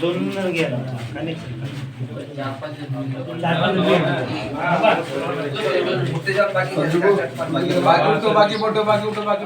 दोन गेला बाकी उठो बाकी फ़ोटो बाकी उठो बाकी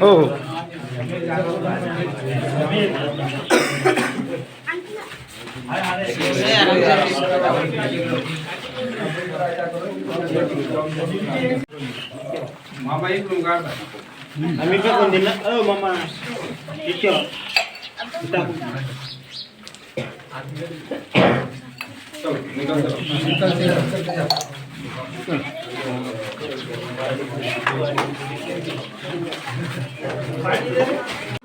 हो हो मामा इकडून काढ आम्ही टाकून दिलं अ मामा इथे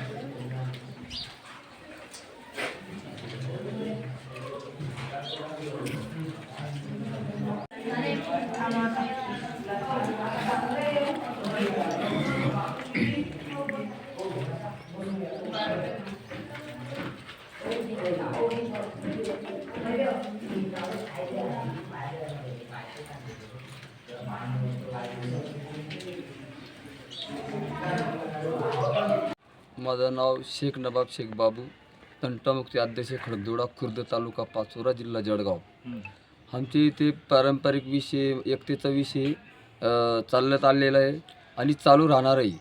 माझं नाव शेख नवाब शेख बाबू तंटामुक्ती अध्यक्ष खडदोडा खुर्द तालुका पाचोरा जिल्हा जळगाव. आमच्या इथे पारंपरिक विषय एकतेचा विषय चालण्यात आलेला आहे आणि चालू राहणारही.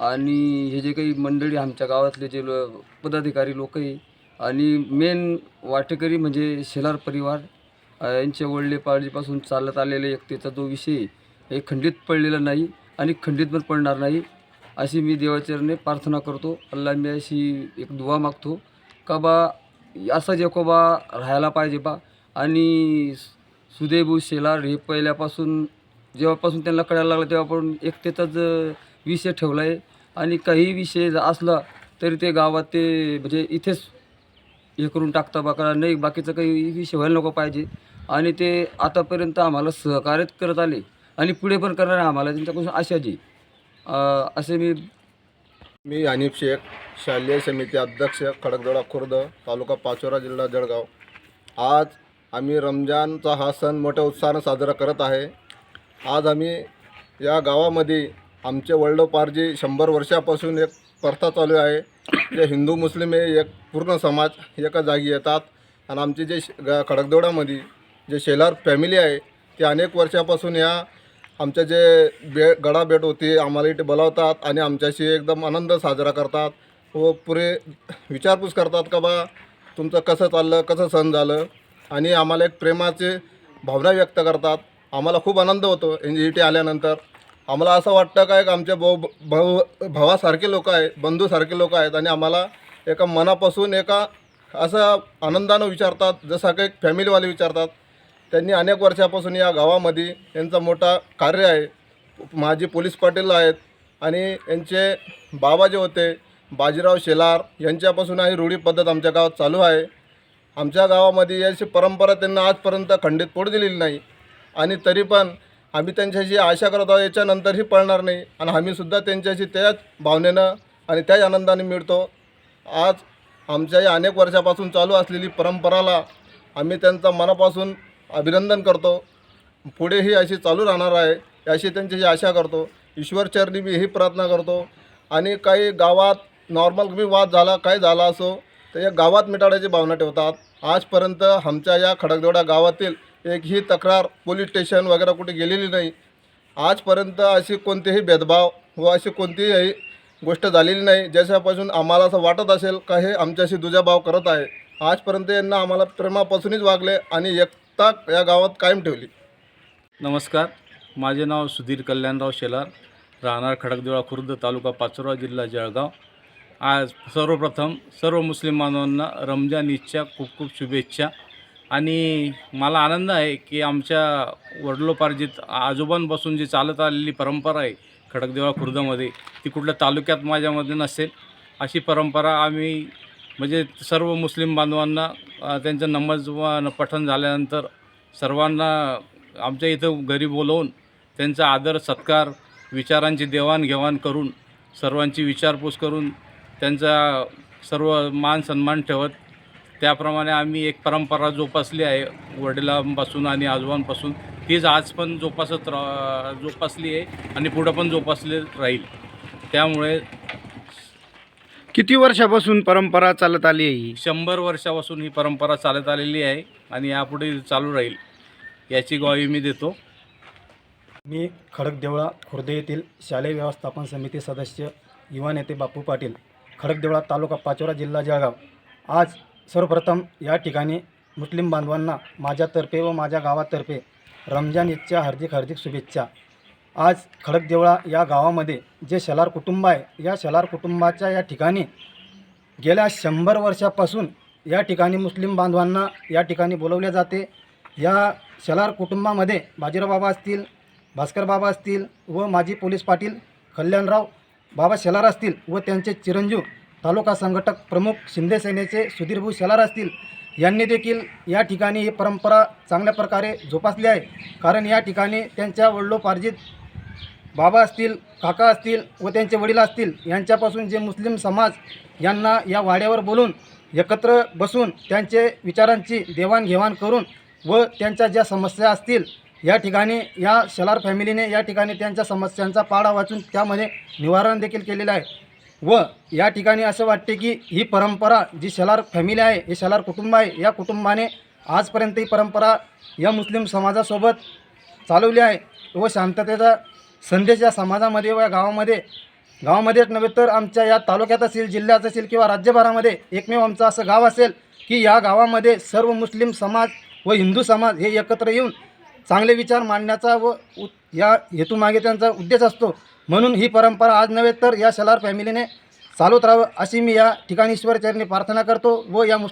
आणि हे जे काही मंडळी आमच्या गावातले जे लो पदाधिकारी लोक आहे आणि मेन वाटेकरी म्हणजे शेलार परिवार यांच्या वडले पाळजीपासून चालत आलेल्या एकतेचा जो विषय हे खंडित पडलेला नाही आणि खंडित पण पडणार नाही. अशी मी देवाचरणे प्रार्थना करतो. अल्ला मी अशी एक दुवा मागतो. का बा असा जेकोबा राहायला पाहिजे बा. आणि सुदैव शेलार हे पहिल्यापासून जेव्हापासून त्यांना कळायला लागलं तेव्हापासून एकतेचाच त्याचाच विषय ठेवला आहे आणि काही विषय जर असला तरी ते गावात ते म्हणजे इथेच हे करून टाकता बा. कारण नाही बाकीचं काही विषय व्हायला नको पाहिजे. आणि ते आतापर्यंत आम्हाला सहकार्यच करत आले. आणि पुढे पण करणार आहे आम्हाला. त्यांच्याकडून आशा जी. असे मी मी हनीफ शेख शालेय समिती अध्यक्ष खडकदोडा खुर्द तालुका पाचोरा जिल्हा जळगाव. आज आम्ही रमजानचा हा सण मोठ्या उत्साहानं साजरा करत आहे. आज आम्ही या गावामध्ये आमचे वडिलोपार्जी शंभर वर्षापासून एक प्रथा चालू आहे. जे हिंदू मुस्लिम हे एक पूर्ण समाज एका जागी येतात. आणि आमचे जे श- खडकदोडामध्ये जे शेलार फॅमिली आहे ती अनेक वर्षापासून या आमच्या जे बे गडा भेट होती आम्हाला इथे बोलावतात आणि आमच्याशी एकदम आनंद साजरा करतात. व पुरे विचारपूस करतात का बा तुमचं कसं चाललं कसं सण झालं? आणि आम्हाला एक प्रेमाचे भावना व्यक्त करतात. आम्हाला खूप आनंद होतो एन जी टी आल्यानंतर. आम्हाला असं वाटतं का एक आमच्या भाऊ भाऊ भावासारखे लोक आहेत बंधूसारखे लोक आहेत आणि आम्हाला एका मनापासून एका असं आनंदानं विचारतात जसं काही फॅमिलीवाले विचारतात. त्यांनी अनेक वर्षापासून या गावामध्ये यांचा मोठा कार्य आहे. माजी पोलीस पाटील आहेत आणि यांचे बाबा जे होते बाजीराव शेलार यांच्यापासून ही रूढी पद्धत आमच्या गावात चालू आहे. आमच्या गावामध्ये याची परंपरा त्यांना आजपर्यंत खंडित पडू दिलेली नाही. आणि तरी पण आम्ही त्यांच्याशी आशा करत आहोत याच्यानंतरही पळणार नाही. आणि आम्हीसुद्धा त्यांच्याशी त्याच भावनेनं आणि त्याच आनंदाने मिळतो. आज आमच्या या अनेक वर्षापासून चालू असलेली परंपराला आम्ही त्यांचा मनापासून अभिनंदन करतो. पुढेही अशी चालू राहणार आहे अशी त्यांच्याशी आशा करतो. ईश्वरचरणी मी ही प्रार्थना करतो. आणि काही गावात नॉर्मल मी वाद झाला काय झाला असो तर या गावात मिटाळायची भावना ठेवतात. आजपर्यंत आमच्या या खडकदेवडा गावातील एकही तक्रार पोलीस स्टेशन वगैरे कुठे गेलेली नाही. आजपर्यंत अशी कोणतेही भेदभाव व अशी कोणतीही गोष्ट झालेली नाही ज्याच्यापासून आम्हाला असं वाटत असेल का हे आमच्याशी दुजाभाव करत आहे. आजपर्यंत यांना आम्हाला प्रेमापासूनच वागले आणि एक एकता या गावात कायम ठेवली. नमस्कार माझे नाव सुधीर कल्याणराव शेलार राहणार खडकदेवळा खुर्द तालुका पाचोरा जिल्हा जळगाव. आज सर्वप्रथम सर्व मुस्लिम बांधवांना रमजान ईदच्या खूप खूप शुभेच्छा. आणि मला आनंद आहे की आमच्या वडिलोपार्जित आजोबांपासून जी चालत आलेली परंपरा आहे खडकदेवळा खुर्दमध्ये ती कुठल्या तालुक्यात माझ्यामध्ये नसेल अशी परंपरा आम्ही म्हणजे सर्व मुस्लिम बांधवांना अ, त्यांचं नमाज पठण झाल्यानंतर सर्वांना आमच्या इथं घरी बोलवून त्यांचा आदर सत्कार विचारांची देवाणघेवाण करून सर्वांची विचारपूस करून त्यांचा सर्व मान सन्मान ठेवत त्याप्रमाणे आम्ही एक परंपरा जोपासली आहे वडिलांपासून आणि आजोबांपासून. तीच आज पण जोपासत रा जोपासली आहे आणि पुढं पण जोपासले राहील. त्यामुळे किती वर्षापासून परंपरा चालत आली आहे ही? शंभर वर्षापासून ही परंपरा चालत आलेली आहे आणि यापुढे चालू राहील याची ग्वाही मी देतो. मी खडकदेवळा खुर्द येथील शालेय व्यवस्थापन समिती सदस्य युवा नेते बापू पाटील खडकदेवळा तालुका पाचोरा जिल्हा जळगाव. आज सर्वप्रथम या ठिकाणी मुस्लिम बांधवांना माझ्यातर्फे व माझ्या गावातर्फे रमजान ईदच्या हार्दिक हार्दिक शुभेच्छा. आज खडकदेवळा या गावामध्ये जे शेलार कुटुंब आहे या शेलार कुटुंबाच्या या ठिकाणी गेल्या शंभर वर्षापासून या ठिकाणी मुस्लिम बांधवांना या ठिकाणी बोलवले जाते. या शेलार कुटुंबामध्ये बाजीराव बाबा असतील भास्कर बाबा असतील व माजी पोलीस पाटील कल्याणराव बाबा शेलार असतील व त्यांचे चिरंजीव तालुका संघटक प्रमुख शिंदे सेनेचे सुधीरभाऊ शेलार असतील यांनी देखील या ठिकाणी ही परंपरा चांगल्या प्रकारे जोपासली आहे. कारण या ठिकाणी त्यांच्या वडिलोपार्जित बाबा असतील काका असतील व त्यांचे वडील असतील यांच्यापासून जे मुस्लिम समाज यांना या वाड्यावर बोलून एकत्र बसून त्यांचे विचारांची देवाणघेवाण करून व त्यांच्या ज्या समस्या असतील या ठिकाणी या शेलार फॅमिलीने या ठिकाणी त्यांच्या समस्यांचा पाडा वाचून त्यामध्ये निवारण देखील केलेलं आहे. व या ठिकाणी असं वाटते की ही परंपरा जी शेलार फॅमिली आहे हे शेलार कुटुंब आहे या कुटुंबाने आजपर्यंत ही परंपरा या मुस्लिम समाजासोबत चालवली आहे व शांततेचा संदेश या समाजामध्ये व या गावामध्ये. गावामध्येच नव्हे तर आमच्या या तालुक्यात असेल जिल्ह्यात असेल किंवा राज्यभरामध्ये एकमेव आमचं असं गाव असेल की या गावामध्ये सर्व मुस्लिम समाज व हिंदू समाज हे एकत्र येऊन चांगले विचार मांडण्याचा व उ या हेतूमागे त्यांचा उद्देश असतो. म्हणून ही परंपरा आज नव्हे तर या शलार फॅमिलीने चालवत राहावं अशी मी या ठिकाणी ईश्वरचरणी प्रार्थना करतो व या मुस्लिम